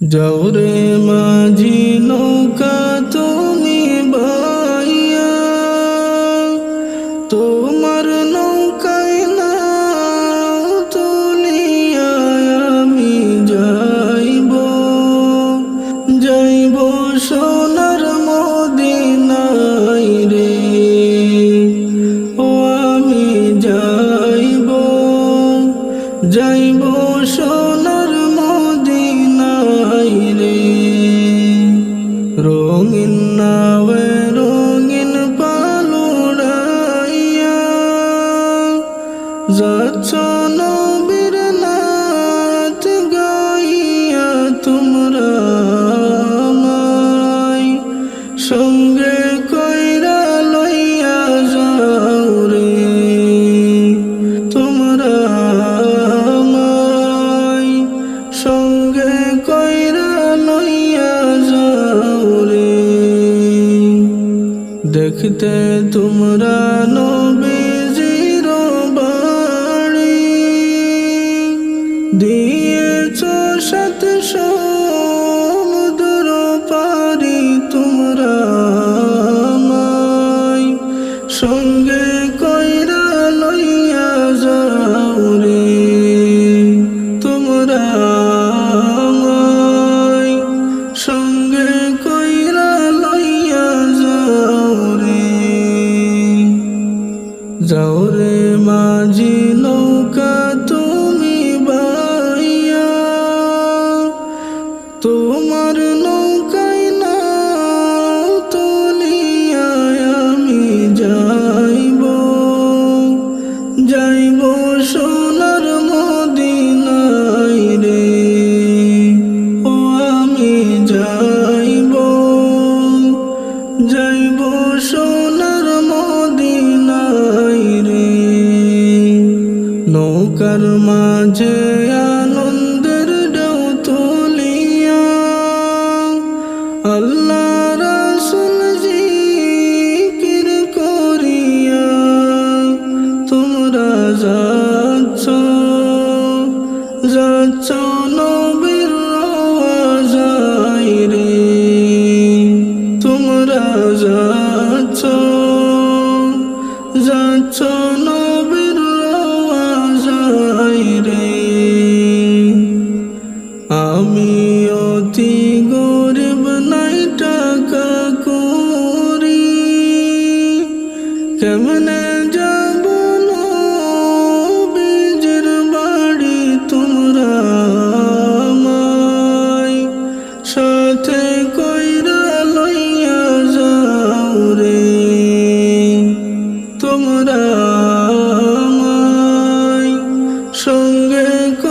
জৌরে মাঝি নৌকা তুমি বাইয়া, তোমার নৌকায় না তুলিয়া আমি যাইব যাইব সোনার মদিনায় রে। ও আমি যাইব যাইব সোনার মদিনায় না দেখতে তোমরা নবী। যাও রে মাঝি নৌকা। নৌকার মাঝে আনন্দের ডেউ তুলিয়া আল্লাহ রাসুল জিকির করিয়া তোমরা যাচ্ছ যাচ্ছ গুণ